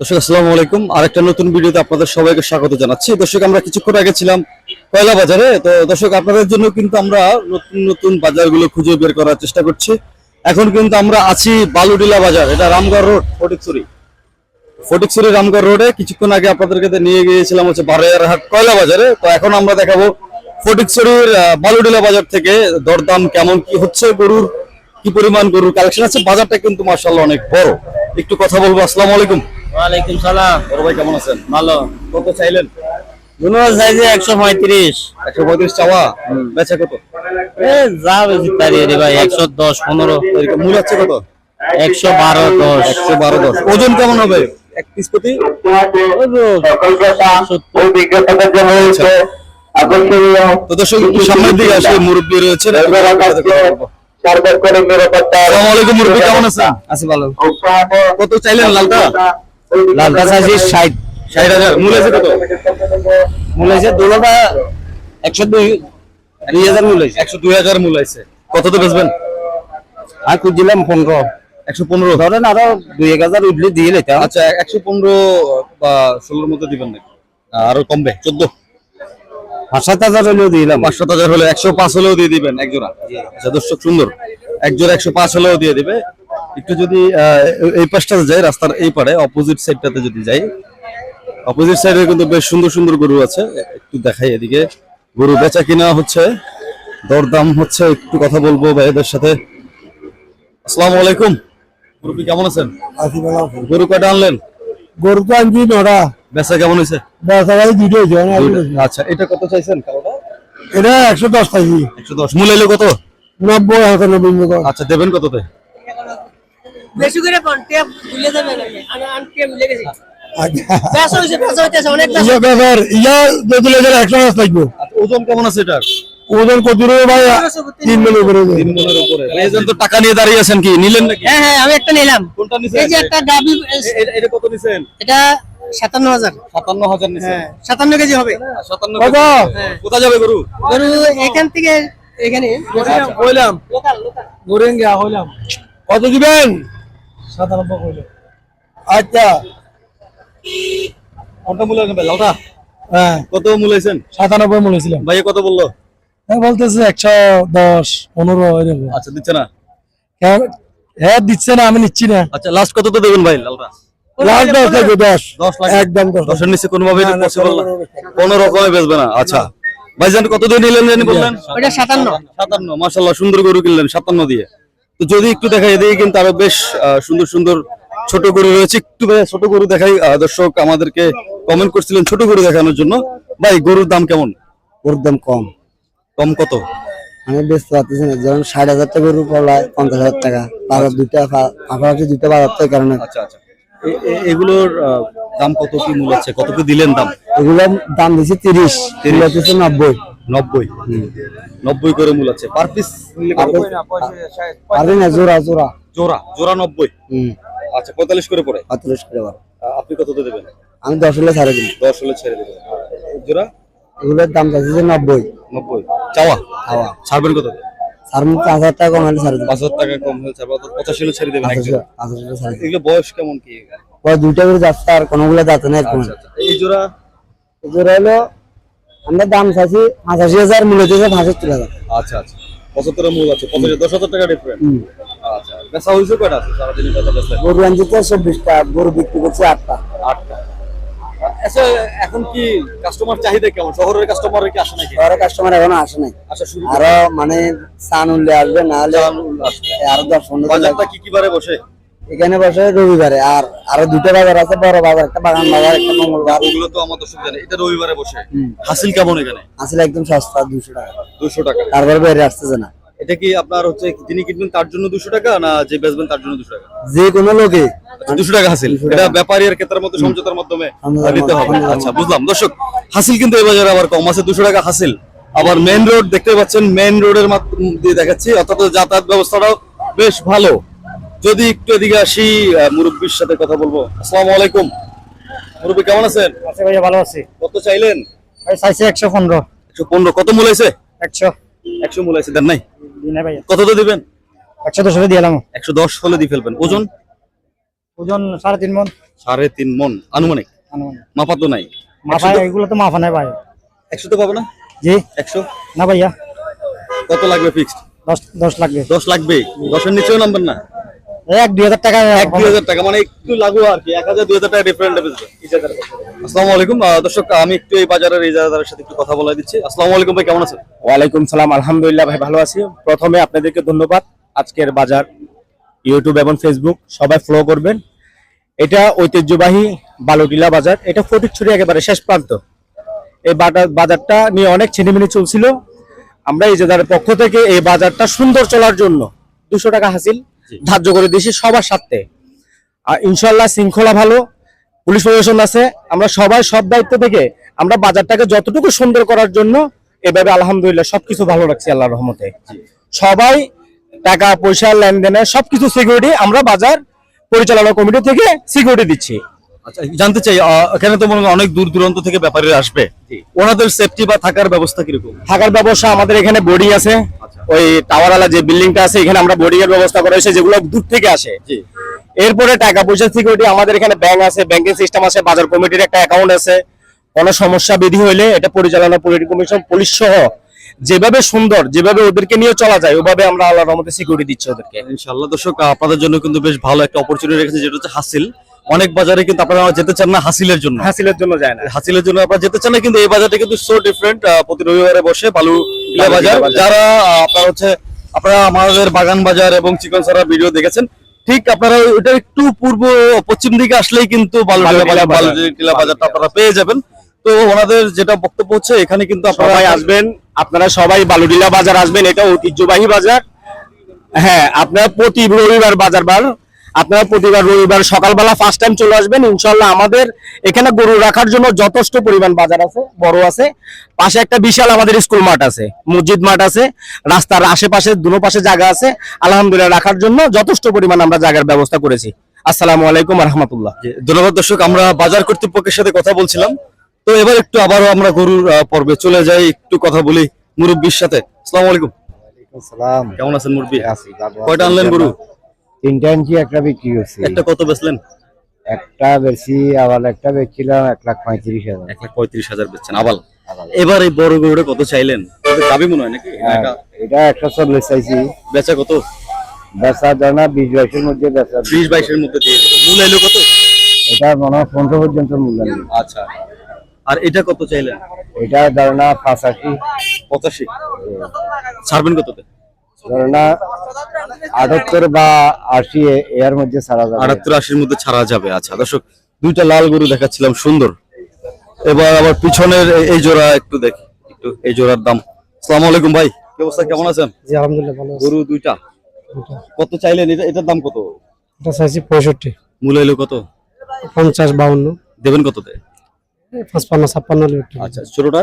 দর্শক, আসসালামু আলাইকুম। আরেকটা নতুন ভিডিওতে আপনাদের সবাইকে স্বাগত জানাচ্ছি। দর্শক, আমরা কিছুক্ষণ আগে ছিলাম কয়লা বাজারে। তো দর্শক, আপনাদের জন্য কিন্তু আমরা নতুন নতুন বাজারগুলো খুঁজে বের করার চেষ্টা করছি। এখন কিন্তু আমরা আছি বালুডিলা বাজার। এটা রামগড় রোড, ফটিকছড়ি। ফটিকছড়ি, রামগড় রোডে কিছুক্ষণ আগে আপনাদেরকে নিয়ে গিয়েছিলাম হচ্ছে বারোয়ারহাট কয়লা বাজারে। তো এখন আমরা দেখাবো ফটিকছড়ির বালুডিলা বাজার থেকে দরদাম কেমন, কি হচ্ছে গরুর, কি পরিমাণ গরুর কালেকশন আছে। বাজারটা কিন্তু মার্শাল্লাহ অনেক বড়। একটু কথা বলব। আসসালামু আলাইকুম। ওয়ালাইকুম সালাম। বড় ভাই কেমন আছেন? ভালো। কত চাইলেন? দুনো সাইজে একশো পঁয়ত্রিশ। একশো পঁয়ত্রিশ চাওয়া? বেচা কত? এ যা বেশি তারি রে ভাই একশো দশ পনেরো। মূল হচ্ছে কত? একশো বারো দশ। একশো বারো দশ। ওজন কেমন হবে? এক পিস প্রতি? তো দর্শক সামনের দিকে আসলে মুরব্বী রয়েছে আসসালামু মুরব্বী কেমন আছেন? আছে ভালো। কত চাইলেন লালটা লালটা সাইজে ষাট। ষাট হাজার। মূল আছে কত? মূল হয়েছে দুটোটা একশো দুই দুই হাজার মূল হয়েছে একশো দুই হাজার মূল আছে। কত তো বেচবেন? আর খুঁজছিলাম পনেরো। একশো পনেরো। ধরেন আরও দুই এক হাজার উঠলে দিয়ে লেতাম আচ্ছা একশো পনেরো বা ষোলোর মধ্যে দিবেন নাকি? আরও কমবে চোদ্দ। পাঁচ সাত হাজার হলেও দিলাম পাঁচ সাত হাজার হলে একশো পাঁচ হলেও দিয়ে দিবেন একজোড়া আচ্ছা দর্শক সুন্দর। একজোড়া একশো পাঁচ হলেও দিয়ে দিবে। একটু যদি এই পাশটাতে যাই রাস্তার এই পারে অপোজিট সাইডটাতে যদি যাই অপোজিট সাইডে কিন্তু বেশ সুন্দর সুন্দর গরু আছে। একটু দেখাই এদিকে। গরু বেচা কিনা হচ্ছে দরদাম হচ্ছে একটু কথা বলব ভাইদের সাথে। আসসালামু আলাইকুম। মুরব্বী কেমন আছেন? গরু কয়টা আনলেন? গরু তো আনছি নটা। বেচা কেমন হয়েছে? দুটো মানে আরও বেশি। আচ্ছা এটা কত চাইছেন এটা একশো দশ পাইছি একশো দশ। মূল এলো কত? নব্বই হাজার নব্বই আচ্ছা দেবেন কততে? বেশি করে কোন টেপ ভুলে আমি। আমি টেপ ভুলে গেছি। ব্যস্ত হয়েছে ব্যস্ত হইতেছে অনেক ব্যস্ত। ব্যাপার যদি লেগে একশো দশ থাকব ওজন কেমন আছে এটার? ওজন কত ভাই তিন মিনিট উপরে। তিন মনের উপরে। ভাইজান তো টাকা নিয়ে দাঁড়িয়ে আছেন কি? নিলেন নাকি? হ্যাঁ হ্যাঁ আমি একটা নিলাম। কোনটা নিছেন? এই যে একটা ডাবি এ- এ- এটা কত নিছেন? এটা সাতান্ন হাজার। সাতান্ন হাজার নিছেন? সাতান্ন কেজি হবে। সাতান্ন কত? যাবে গরু? গরু এখান থেকে এখানে। হইলাম। কত দিবেন? সাতানব্বই আচ্ছা। কোনটা মূল্য নেবে লাউটা হ্যাঁ। কত মূল্যাইছেন সাতানব্বই বলেছিলাম ভাই কত বলল? হ্যাঁ বলতেছে একশো দশ পনেরো এরকম আচ্ছা দিচ্ছে না? হ্যাঁ হ্যাঁ দিচ্ছে না আমি নিচ্ছি না। আচ্ছা লাস্ট কত তো দেবেন ভাই লাউটা লাস্ট দশ লাগবে দশ। দশ লাখ? একদম দশ। দশের নিচে কোনোভাবে না, না, পসিবল না। কোনো রকমে বেচবে না। আচ্ছা। ভাইজান কত দিয়ে নিলেন জানি বললেন? ওটা সাতান্ন। সাতান্ন মাশাল্লাহ সুন্দর গরু কিনলেন সাতান্ন দিয়ে। তো যদি একটু দেখাই এদিকে কিন্তু আরও বেশ সুন্দর সুন্দর ছোট গরু রয়েছে। একটু ছোট গরু দেখাই দর্শক আমাদেরকে কমেন্ট করছিলেন ছোট গরু দেখানোর জন্য। ভাই গরুর দাম কেমন? গরুর দাম কম। কম কত? আমি বেচতে পারতেছি না। যেমন ষাট হাজার টাকা গরু পড়লায় পঞ্চাশ হাজার টাকা। তারপর দুইটা পাশাপাশি দুইটা বাজার থেকে কারণে আচ্ছা আচ্ছা। এগুলোর দাম কত কি মূল্য আছে? কত কি দিলেন দাম? এগুলোর দাম দিছি তিরিশ। তিরিশ। নব্বই। নব্বই। নব্বই করে মূল আছে। পার পিস না? জোড়া জোড়া। জোড়া জোড়া নব্বই। হম। আচ্ছা পঁয়তাল্লিশ করে পড়ে? পঁয়তাল্লিশ করে আপনি কততে দেবেন? আমি দশ হলে ছাড়ে দিই দশ হলে ছেড়ে দেবেন। জোড়া? এগুলোর দাম যে নব্বই। নব্বই। চাওয়া? খাওয়া ছাড়বেন কত? পাঁচ হাজার টাকা কম হলে ছাড়ে পাঁচ হাজার টাকা কম ছাড়বে পঁচাশি হলে ছেড়ে দেবেন এগুলো বয়স কেমন কি? দুইটা করে যাচ্ছে আর কোনোগুলো যাচ্ছে না এরকম। আচ্ছা আচ্ছা। এই জোড়া? জোড়া হলো আমরা দাম চাইছি পঁচাশি হাজার মূল্য দিয়েছে পঁচাত্তর হাজার। আচ্ছা আচ্ছা। পঁচাত্তর মূল আছে পঁচাশি দশ হাজার টাকা ডিফারেন্ট আচ্ছা বেচা হয়েছে কয়টা আছে? সারাদিনে বেচা বেচা? গরু চব্বিশটা গরু বিক্রি করছে আটটা। আটটা। আচ্ছা এখন কি কাস্টমার চাহিদা কেমন? শহরের কাস্টমার কি আসে নাকি? ঘরে কাস্টমার এখনও আসে নাই। আচ্ছা শুরু আরও মানে আসবে না হলে আরও দশ পনেরো বাজারটা কি কি বারে বসে? এখানে বসে রবিবারে আর আরও দুটো বাজার আছে বড় বাজার একটা বাগান বাজার একটা মঙ্গলবার। ওগুলো তো আমার দর্শক জানে এটা রবিবারে বসে। হাসিল কেমন এখানে? আসলে একদম সস্তা দুশো টাকা। দুশো টাকা। তারপর বেড়ে আসতেছে না। এটা কি আপনার হচ্ছে যিনি কিনবেন তার জন্য দুশো টাকা না যে বেচবেন তার জন্য দুশো টাকা? যে কোনো লোকে। দুশো টাকা হাসিল। 200 এটা। ব্যাপারী আর ক্রেতার মধ্যে সমঝোতার মাধ্যমে নিতে হবে। আচ্ছা বুঝলাম। দর্শক হাসিল কিন্তু এই বাজারে আবার কম। আছে দুশো টাকা হাসিল। আবার মেইন রোড দেখতে পাচ্ছেন মেইন রোডের দিয়ে দেখাচ্ছি। অর্থাৎ যাতায়াত ব্যবস্থাটাও বেশ ভালো। যদি একটু এদিকে আসি মুরব্বির সাথে কথা বলব। আসসালামু আলাইকুম। মুরব্বী কেমন আছেন? আচ্ছা ভাইয়া ভালো আছি। কত চাইলেন? ভাই চাইছি একশো পনেরো। একশো পনেরো। কত মূল আছে একশো। একশো মূল আছে দেন নাই? কত তো দিবেন? একশো দশ হলে দিলাম। একশো দশ হলে দিয়ে ফেলবেন। ওজন? ওজন সাড়ে তিন মন। সাড়ে তিন মন। আনুমানিক? মাপা তো নাই। মাফা এগুলো তো মাফা নাই ভাই। একশো তো পাবে না? জি। একশো? না ভাইয়া। কত লাগবে ফিক্সড দশ দশ লাগবে। দশ লাগবে। দশের নিচেও নামবেন না। এক দুই হাজার টাকা এক দুই হাজার টাকা মানে একটু লাগু আর কি এক হাজার দুই হাজার টাকা ডিফারেন্ট আসসালামু আলাইকুম দর্শক আমি একটু এই বাজারের এই সাথে একটু কথা বলে দিচ্ছি। আসসালামু আলাইকুম ভাই কেমন আছেন? ওয়ালাইকুম সালাম আলহামদুলিল্লাহ ভাই ভালো আছি। প্রথমে আপনাদেরকে ধন্যবাদ। আজকের বাজার ইউটিউব এবং ফেসবুক সবাই ফলো করবেন। এটা ঐতিহ্যবাহী বালুটিলা বাজার। এটা ফটিকছড়ি একেবারে শেষ প্রান্ত। এই বাজারটা নিয়ে অনেক ছিনিমিনি চলছিল। আমরা এই জেলার পক্ষ থেকে এই বাজারটা সুন্দর চলার জন্য দুশো টাকা হাসিল। ধার্য করে দিয়েছি সবার সাথে আর ইনশাল্লাহ শৃঙ্খলা ভালো পুলিশ প্রশাসন আছে আমরা সবাই সব দায়িত্ব থেকে আমরা বাজারটাকে যতটুকু সুন্দর করার জন্য এভাবে আলহামদুলিল্লাহ সবকিছু ভালো রাখছি আল্লাহর রহমতে। সবাই টাকা পয়সা লেনদেনে সবকিছু সিকিউরিটি আমরা বাজার পরিচালনা কমিটি থেকে সিকিউরিটি দিচ্ছি। আচ্ছা জানতে চাই এখানে তো মনে অনেক দূর দূরান্ত থেকে ব্যাপারীরা আসবে। ওনাদের সেফটি বা থাকার ব্যবস্থা কীরকম? থাকার ব্যবস্থা আমাদের এখানে বডি আছে ওই টাওয়ারওয়ালা যে বিল্ডিংটা আছে এখানে আমরা বোর্ডিং এর ব্যবস্থা করা হয়েছে যেগুলো দূর থেকে আসে। এরপরে টাকা পয়সা সিকিউরিটি আমাদের এখানে ব্যাংক আছে ব্যাংকিং সিস্টেম আছে বাজার কমিটির একটা অ্যাকাউন্ট আছে। কোনো সমস্যা বিধি হইলে এটা পরিচালনা পরিচালনা কমিশন পুলিশ সহ যেভাবে সুন্দর যেভাবে ওদেরকে নিয়ে চলা যায় ওভাবে আমরা আল্লাহর রহমতে সিকিউরিটি দিচ্ছি ওদেরকে। ইনশাআল্লাহ দর্শক আপনাদের জন্য কিন্তু বেশ ভালো একটা অপরচুনিটি রেখেছে যেটা হচ্ছে হাসিল। অনেক বাজারে কিন্তু আপনারা যেতে চান না হাসিলের জন্য। হাসিলের জন্য যায় না। হাসিলের জন্য আপনারা যেতে চান না কিন্তু এই বাজারটা কিন্তু সো ডিফারেন্ট প্রতি রবিবারে বসে বালু টিলা বাজার। যারা আপনার হচ্ছে আপনারা আমাদের বাগান বাজার এবং চিকন সারা ভিডিও দেখেছেন ঠিক আপনারা ওইটা একটু পূর্ব পশ্চিম দিকে আসলেই কিন্তু টিলা বাজারটা আপনারা পেয়ে যাবেন। তো ওনাদের যেটা বক্তব্য হচ্ছে এখানে কিন্তু আপনারা সবাই আসবেন আপনারা সবাই বালুডিলা বাজার আসবেন এটা ঐতিহ্যবাহী বাজার। হ্যাঁ আপনারা প্রতি রবিবার বাজার বার আপনারা প্রতিবার রবিবার সকালবেলা ফার্স্ট টাইম চলে আসবেন। ইনশাল্লাহ আমাদের এখানে গরু রাখার জন্য যথেষ্ট পরিমাণ বাজার আছে বড় আছে। পাশে একটা বিশাল আমাদের স্কুল মাঠ আছে মসজিদ মাঠ আছে। রাস্তার আশেপাশে দুনো পাশে জায়গা আছে। আলহামদুলিল্লাহ রাখার জন্য যথেষ্ট পরিমাণ আমরা জায়গার ব্যবস্থা করেছি। আসসালামু আলাইকুম রহমতুল্লাহ। ধন্যবাদ দর্শক আমরা বাজার কর্তৃপক্ষের সাথে কথা বলছিলাম। তো এবার একটু আবারও আমরা গরুর পর্বে চলে যাই। একটু কথা বলি মুরব্বীর সাথে। আসসালামু আলাইকুম। সালাম কেমন আছেন মুরব্বী? কয়টা আনলেন গরু? তিনটা ইঞ্চি একটা বিক্রি করছি। একটা কত বেচলেন? একটা বেশি আবার একটা বেচছিলাম এক লাখ পঁয়ত্রিশ হাজার। এক লাখ পঁয়ত্রিশ হাজার বেচছেন আবাল। এবার এই বড় গরুটা কত চাইলেন? দাবি মনে হয় নাকি? হ্যাঁ, এটা একশো চল্লিশ চাইছি। বেচা কত? বেচা ধর না বিশ বাইশের মধ্যে বেচা বিশ বাইশের মধ্যে দিয়ে দেবো। মূল এলো কত? এটা মনে হয় পনেরো পর্যন্ত নেই আচ্ছা। আর এটা কত চাইলেন? এটা ধর না পাঁচাশি। পঁচাশি। ছাড়বেন কততে? আটাত্তর বা আশি এর মধ্যে ছাড়া যাবে। আটাত্তর আশির মধ্যে ছাড়া যাবে। আচ্ছা দর্শক দুইটা লাল গরু দেখাচ্ছিলাম সুন্দর। এবার আবার পিছনের এই- জোড়া একটু দেখি একটু এই জোড়ার দাম। আসসালামু আলাইকুম ভাই কি অবস্থা কেমন আছেন? জি আলহামদুলিল্লাহ ভালো গরু দুইটা। কত চাইলেন? এটা এটার দাম কত? এটা চাইছি পঁয়ষট্টি। মূল এলো কত? পঞ্চাশ বাউন্ন। দেবেন পাঁচপান্ন ছাপ্পান্ন আচ্ছা ছোটটা?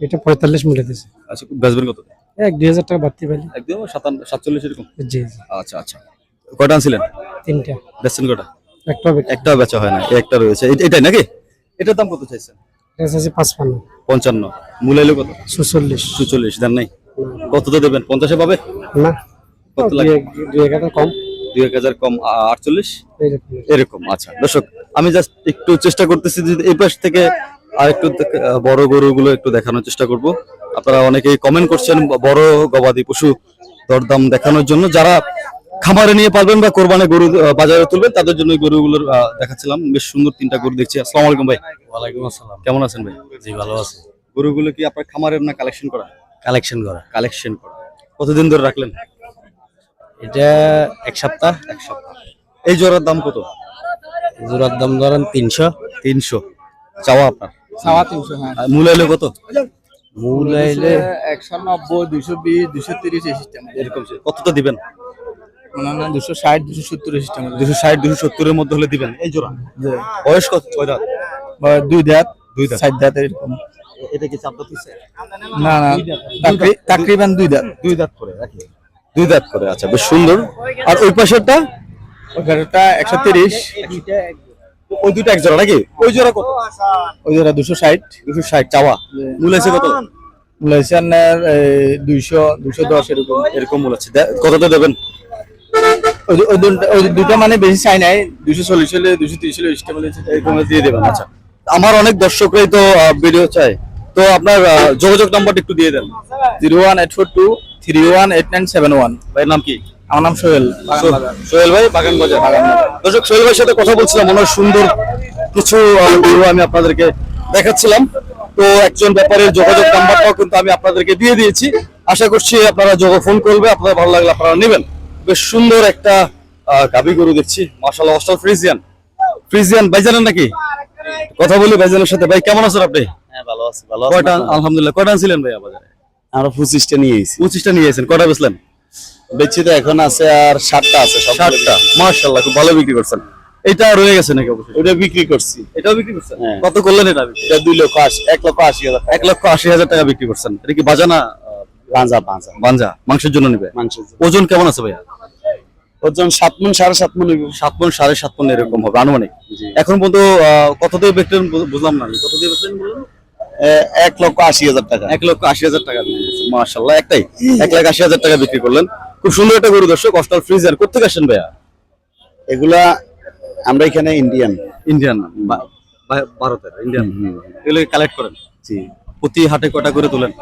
এটা পঁয়তাল্লিশ মিলে দিয়েছে। আচ্ছা বেচবেন কততে এক দুই হাজার টাকা বাড়তি পাইলে একদম সাতান্ন সাতচল্লিশ এরকম? জি জি। আচ্ছা আচ্ছা। কয়টা আনছিলেন? তিনটা। বেচছেন কয়টা? একটা। একটাও বেচা হয় না একটা রয়েছে। এটাই নাকি? এটার দাম কত চাইছেন? পাঁচপান্ন। পঞ্চান্ন। মূল এলো কত? সুচল্লিশ সুচল্লিশ দেন নাই? কত তো দেবেন? পঞ্চাশে পাবে? না। কত লাগে? দুই এক হাজার কম। দুই এক হাজার কম আটচল্লিশ? এরকম। আচ্ছা। দর্শক আমি জাস্ট একটু চেষ্টা করতেছি যে এই পাশ থেকে আর একটু বড় গরুগুলো একটু দেখানোর চেষ্টা করব। আপনারা অনেকেই কমেন্ট করছেন বড় গবাদি পশু দরদাম দেখানোর জন্য। যারা খামারে নিয়ে পারবেন বা কোরবানে গরু বাজারে তুলবেন তাদের জন্য গরুগুলোর আহ, দেখাচ্ছিলাম। বেশ সুন্দর তিনটা গরু দেখছি। আসসালামু আলাইকুম ভাই। ওয়ালাইকুম আসসালাম। কেমন আছেন ভাই? জি ভালো আছে। গরুগুলো কি আপনার খামারের না কালেকশন করা? কালেকশন করা। কালেকশন করা। কতদিন ধরে রাখলেন? এটা এক সপ্তাহ। এক সপ্তাহ। এই জোড়ার দাম কত? জোড়ার দাম ধরেন তিনশো। তিনশো। চাওয়া আপনার? চাওয়া তিনশো হ্যাঁ। আর মূল এলো কত? মূল আইলে একশো নব্বই দুশো বিশ দুশো তিরিশ এই সিস্টেম এরকম কতটা দিবেন? অন্যান্য দুশো ষাট দুশো সত্তর সিস্টেম দুশো ষাট দুশো সত্তরের মধ্যে হলে দিবেন। এই জোড়া? বয়স কত? ছয় দাঁত? দুই দাঁত। দুই দাঁত। দাঁত এরকম। এটা কি হইছে? না না তাকরিবান দুই দাঁত। দুই দাঁত। করে রাখি দুই দাঁত করে আচ্ছা বেশ সুন্দর। আর ওই পাশেরটা? ওখানটা একশো তিরিশ। ওই দুইটা এক জোড়া নাকি? ওই জোড়া কত? ওই জোড়া দুশো ষাট দুশো ষাট চাওয়া। মূল আছে কত? মালয়েশিয়ানের দুইশো দুশো দশ এরকম। এরকম মূল আছে। কতটা দেবেন? ওই ওই দুটো- ওই দুটো মানে বেশি চাই নাই। দুশো চল্লিশ হলে দুশো তিরিশ হলে এরকম দিয়ে দেবেন। আচ্ছা। আমার অনেক দর্শকরাই তো ভিডিও চাই তো আপনার যোগাযোগ নাম্বারটা একটু দিয়ে দেন। Zero one eight four two three one eight nine seven one. ভাইয়ের নাম কি? আমার নাম সোহেল। সোহেল। ভাই বাগান বাজার। দর্শক সোহেল ভাইয়ের সাথে কথা বলছিলাম ওনার সুন্দর কিছু গরু আমি আপনাদেরকে দেখাচ্ছিলাম। তো একজন ব্যাপারের যোগাযোগ নাম্বারটাও কিন্তু আমি আপনাদেরকে দিয়ে দিয়েছি। আশা করছি আপনারা যোগ ফোন করবে আপনাদের ভালো লাগলে আপনারা নেবেন। বেশ সুন্দর একটা গাভী গরু দেখছি। মাশাআল্লাহ অস্টাল ফ্রিজিয়ান। ফ্রিজিয়ান ভাইজানের নাকি? কথা বলি ভাইজানের সাথে। ভাই কেমন আছেন আপনি? হ্যাঁ ভালো আছি ভালো কয়টা আলহামদুলিল্লাহ কয়টা ছিলেন ভাই বাজারে আমরা পঁচিশটা নিয়ে এসেছি পঁচিশটা নিয়ে এসেছেন কয়টা বেচলেন? বেচি তো এখন আছে আর সাতটা আছে ষাটটা মার্শাল্লাহ খুব ভালো বিক্রি করছেন। এটা রয়ে গেছে নাকি অবশ্যই ওটা বিক্রি করছি। এটাও বিক্রি করছেন? হ্যাঁ। কত করলেন এটা এটা দুই লক্ষ আশি এক লক্ষ আশি হাজার এক লক্ষ আশি হাজার টাকা বিক্রি করছেন। এটা কি বাজানা পাঁচা পাঁচা বাঞ্জা মাংসের জন্য নিবে? মাংসের ওজন কেমন আছে ভাইয়া? ওজন সাত মন সাড়ে সাত মন সাত মন সাড়ে সাত মন এরকম হবে আনুমানিক। এখন পর্যন্ত কত দিয়ে বিক্রেন বুঝলাম না। কত দিয়ে বললেন? এক লক্ষ আশি হাজার টাকা। এক লক্ষ আশি হাজার টাকা মার্শাল্লাহ একটাই। এক লাখ আশি হাজার টাকা বিক্রি করলেন। খুব সুন্দর একটা গরু দর্শক অস্টাল ফ্রিজার। কোথেকে আসেন ভাইয়া? এগুলা আমরা এখানে ইন্ডিয়ান ইন্ডিয়ান ভারতের ইন্ডিয়ান এগুলো কালেক্ট করেন? জি। প্রতি হাটে কটা করে তোলেন?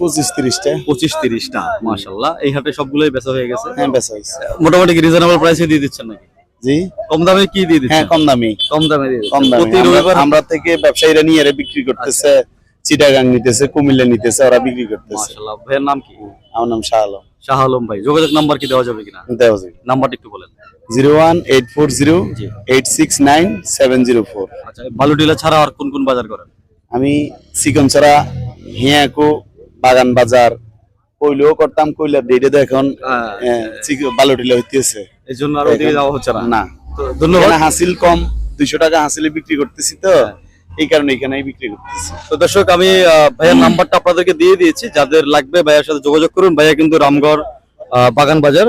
পঁচিশ তিরিশটা। পঁচিশ তিরিশটা মাশাল্লাহ এই হাটে সবগুলোই বেচা হয়ে গেছে? হ্যাঁ বেচা হয়েছে। মোটামুটি কি রিজনেবল প্রাইসে দিয়ে দিচ্ছেন নাকি? জি। কম দামে কি দিয়ে হ্যাঁ কম দামি। কম দামে কম দামি। প্রতি রবিবার আমরা থেকে ব্যবসায়ীরা নিয়ে এরা বিক্রি করতেছে চিটাগাং নিতেছে কুমিল্লা নিতেছে ওরা বিক্রি করতেছে। মাশাল্লাহ ভাইয়ের নাম কি? আমার নাম শাহ আলম। শাহ আলম ভাই যোগাযোগ নাম্বার কি দেওয়া যাবে কিনা? দেওয়া নাম্বারটা একটু বলেন। Zero one eight four zero eight six nine seven zero four. আচ্ছা বালুটিলা ছাড়া আর কোন কোন বাজার করেন? আমি হিয়াকো বাগান বাজার কইলেও করতাম কইলা ডেটে তো এখন বালোটিলা হইতেছে। এই জন্য আর ওদিকে যাওয়া হচ্ছে না। না। ধন্যবাদ। হাসিল কম দুইশো টাকা হাসিলে বিক্রি করতেছি তো। এই কারণে এখানেই বিক্রি করতেছি। তো দর্শক, আমি ভাইয়ের নাম্বারটা আপনাদেরকে দিয়ে দিয়েছি। যাদের লাগবে ভাইয়ের সাথে যোগাযোগ করুন। ভাইয়া কিন্তু রামগড় বাগান বাজার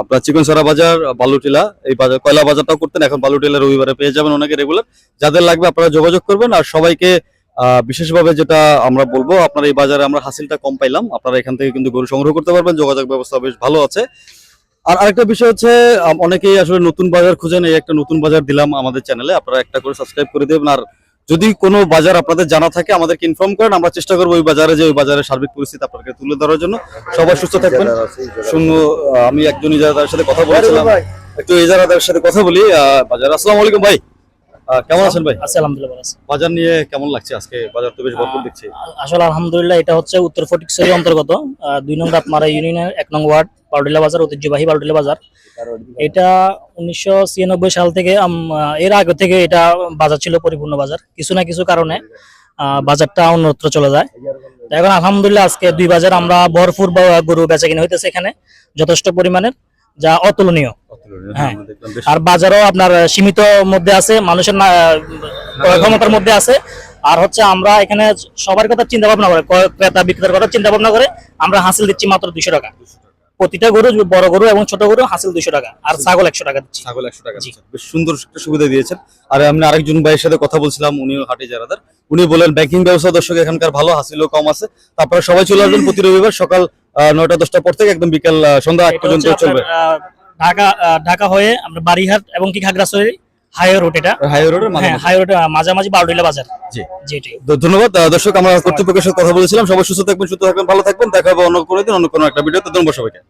আপনার চিকনসরা বাজার বালুটিলা, এই বাজার, কয়লা বাজারটাও করতেন। এখন বালুটিলা রবিবারে পেয়ে যাবেন ওনাকে রেগুলার যাদের লাগবে আপনারা যোগাযোগ করবেন। আর সবাইকে বিশেষভাবে যেটা আমরা বলব, আপনার এই বাজারে আমরা হাসিলটা কম পাইলাম। আপনারা এখান থেকে কিন্তু গরু সংগ্রহ করতে পারবেন। যোগাযোগ ব্যবস্থা বেশ ভালো আছে। আর আরেকটা বিষয় হচ্ছে অনেকেই আসলে নতুন বাজার খুঁজেন এই একটা নতুন বাজার দিলাম আমাদের চ্যানেলে আপনারা একটা করে সাবস্ক্রাইব করে দেবেন। আর যদি কোনো বাজার আপনাদের জানা থাকে আমাদেরকে ইনফর্ম করেন। আমরা চেষ্টা করব ওই বাজারে যে ওই বাজারের সার্বিক পরিস্থিতি আপনাকে তুলে ধরার জন্য। সবাই সুস্থ থাকবেন। শুনব আমি একজন ইজারাদারের সাথে কথা বলেছিলাম। একটু ইজারাদারের সাথে কথা বলি। বাজার। আসসালামু আলাইকুম ভাই। কেমন আছেন ভাই? আছে আলহামদুলিল্লাহ বাজার নিয়ে কেমন লাগছে আজকে? বাজার তো বেশ ভরপুর দেখছি। আসলে আলহামদুলিল্লাহ এটা হচ্ছে উত্তর ফটিকছড়ি অন্তর্গত। দুই নং রাতমারা ইউনিয়নের এক নং ওয়ার্ড। বারোডিলা বাজার ঐতিহ্যবাহী বারোডিলা বাজার। এটা উনিশশো ছিয়ানব্বই সাল থেকে এর আগে থেকে এটা বাজার ছিল পরিপূর্ণ বাজার। কিছু না কিছু কারণে বাজারটা অন্যত্র চলে যায়। এখন আলহামদুলিল্লাহ আজকে দুই বাজার আমরা ভরপুর গরু বেচা কিনে হইতেছে এখানে যথেষ্ট পরিমাণের যা অতুলনীয়। হ্যাঁ। আর বাজারও আপনার সীমিত মধ্যে আছে মানুষের না ক্ষমতার মধ্যে আছে। আর হচ্ছে আমরা এখানে সবার কথা চিন্তা ভাবনা করে ক্রেতা বিক্রেতার কথা চিন্তা ভাবনা করে আমরা হাসিল দিচ্ছি মাত্র দুশো টাকা। প্রতিটা গরু বড় গরু এবং ছোট গরু হাসিল দুশো টাকা আর ছাগল একশো টাকা দিচ্ছি। ছাগল একশো টাকা বেশ সুন্দর একটা সুবিধা দিয়েছেন। আর আমি আরেকজন ভাইয়ের সাথে কথা বলছিলাম উনিও হাটে যারাদার। উনি বলেন ব্যাংকিং ব্যবস্থা দর্শক এখানকার ভালো হাসিলও কম আছে। তারপরে সবাই চলে আসবেন প্রতি রবিবার সকাল নয়টা দশটা পর থেকে একদম বিকাল সন্ধ্যা আট পর্যন্ত চলবে। ঢাকা ঢাকা হয়ে আমরা বাড়িহাট এবং কি খাগড়াছড়ি হাইওয়ে রোড এটা। হাই রোডের হাই রোড মাঝামাঝি বাজার। জি। জি ধন্যবাদ। দর্শক আমরা কর্তৃপক্ষের সাথে কথা বলেছিলাম। সবাই সুস্থ থাকবেন সুস্থ থাকবেন ভালো থাকবেন। দেখা হবে অন্য কোনো দিন অন্য কোনো একটা ভিডিওতে। ধন্যবাদ সবাইকে।